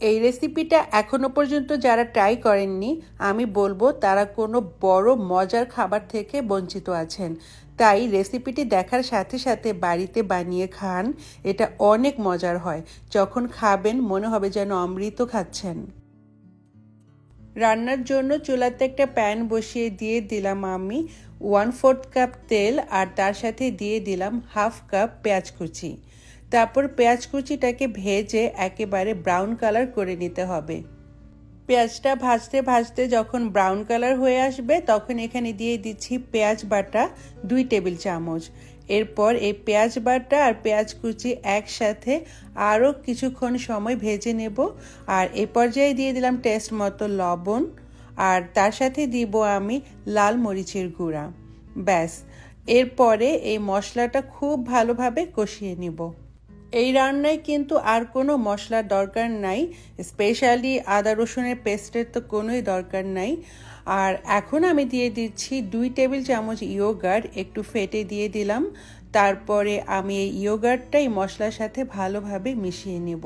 এই রেসিপিটা এখনও পর্যন্ত যারা ট্রাই করেননি, আমি বলব তারা কোনো বড় মজার খাবার থেকে বঞ্চিত আছেন। তাই রেসিপিটি দেখার সাথে সাথে বাড়িতে বানিয়ে খান, এটা অনেক মজার হয়। যখন খাবেন, মনে হবে যেন অমৃত খাচ্ছেন। রান্নার জন্য চুলাতে একটা প্যান বসিয়ে দিয়ে দিলাম আমি ওয়ান ফোর্থ কাপ তেল আর তার সাথে দিয়ে দিলাম হাফ কাপ পেঁয়াজ কুচি। তারপর পেঁয়াজ কুচিটাকে ভেজে একেবারে ব্রাউন কালার করে নিতে হবে। পেঁয়াজটা ভাজতে ভাজতে যখন ব্রাউন কালার হয়ে আসবে, তখন এখানে দিয়ে দিচ্ছি পেঁয়াজ বাটা দুই টেবিল চামচ। এরপর এই পেঁয়াজ বাটা আর পেঁয়াজ কুচি একসাথে আরও কিছুক্ষণ সময় ভেজে নেব। আর এ পর্যায়ে দিয়ে দিলাম টেস্ট মতো লবণ। আর তার সাথে দিব আমি লাল মরিচের গুঁড়া। ব্যাস। এরপরে এই মশলাটা খুব ভালোভাবে কষিয়ে নিব। এই রান্নায় কিন্তু আর কোনো মশলার দরকার নাই, স্পেশালি আদা রসুনের পেস্টের তো কোনোই দরকার নাই। আর এখন আমি দিয়ে দিচ্ছি দুই টেবিল চামচ ইয়োগার্ট একটু ফেটে দিয়ে দিলাম, তারপরে আমি এই ইয়োগার্টটাই মশলার সাথে ভালোভাবে মিশিয়ে নেব।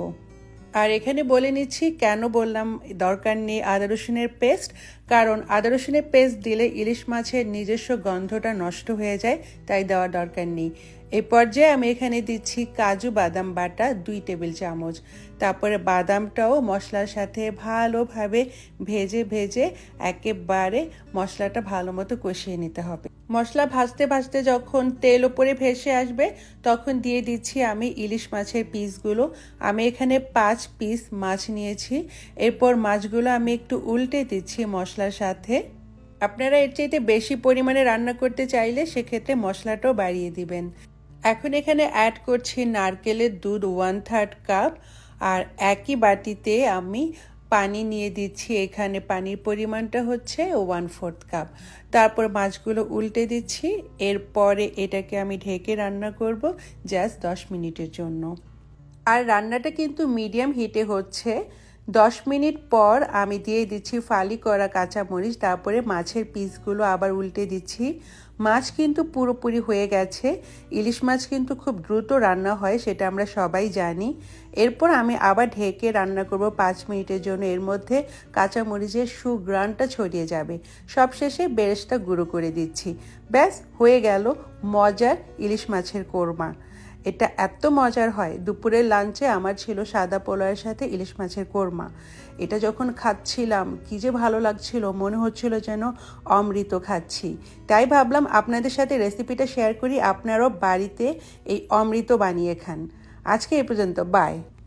আর এখানে বলে নিচ্ছি কেন বললাম দরকার নেই আদা রসুনের পেস্ট, কারণ আদা রসুনের পেস্ট দিলে ইলিশ মাছের নিজস্ব গন্ধটা নষ্ট হয়ে যায়, তাই দেওয়ার দরকার নেই। এই পর্যায়ে আমি এখানে দিচ্ছি কাজু বাদাম বাটা, দুই টেবিল চামচ। তারপরে বাদামটাও মশলার সাথে ভালোভাবে ভেজে ভেজে একেবারে মশলাটা ভালো মতো কষিয়ে নিতে হবে। মশলা ভাজতে ভাজতে যখন তেল ওপরে ভেসে আসবে, তখন দিয়ে দিচ্ছি আমি ইলিশ মাছের পিসগুলো। আমি এখানে পাঁচ পিস মাছ নিয়েছি। এরপর মাছগুলো আমি একটু উল্টে দিচ্ছি মশলার সাথে। আপনারা এর চাইতে বেশি পরিমাণে রান্না করতে চাইলে সেক্ষেত্রে মশলাটাও বাড়িয়ে দিবেন। এখন এখানে অ্যাড করছি নারকেলের দুধ ওয়ান থার্ড কাপ আর একই বাটিতে আমি পানি নিয়ে দিচ্ছি। এখানে পানির পরিমাণটা হচ্ছে ওয়ান ফোর্থ কাপ তারপর মাছগুলো উল্টে দিচ্ছি। এরপরে এটাকে আমি ঢেকে রান্না করব জাস্ট দশ মিনিটের জন্য। আর রান্নাটা কিন্তু মিডিয়াম হিটে হচ্ছে। দশ মিনিট পর আমি দিয়ে দিচ্ছি ফালি করা কাঁচামরিচ, তারপরে মাছের পিসগুলো আবার উল্টে দিচ্ছি। মাছ কিন্তু পুরোপুরি হয়ে গেছে। ইলিশ মাছ কিন্তু খুব দ্রুত রান্না হয়, সেটা আমরা সবাই জানি। এরপর আমি আবার ঢেকে রান্না করব পাঁচ মিনিটের জন্য। এর মধ্যে কাঁচামরিচের সুগ্রানটা ছড়িয়ে যাবে। সবশেষে বেরেসটা গুঁড়ো করে দিচ্ছি। ব্যাস, হয়ে গেল মজার ইলিশ মাছের কোরমা। এটা এত মজার হয়। দুপুরের লাঞ্চে আমার ছিল সাদা পোলাওয়ের সাথে ইলিশ মাছের কোরমা। এটা যখন খাচ্ছিলাম, কি যে ভালো লাগছিল, মনে হচ্ছিল যেন অমৃত খাচ্ছি। তাই ভাবলাম আপনাদের সাথে রেসিপিটা শেয়ার করি, আপনারাও বাড়িতে এই অমৃত বানিয়ে খান। আজকে এ পর্যন্ত বাই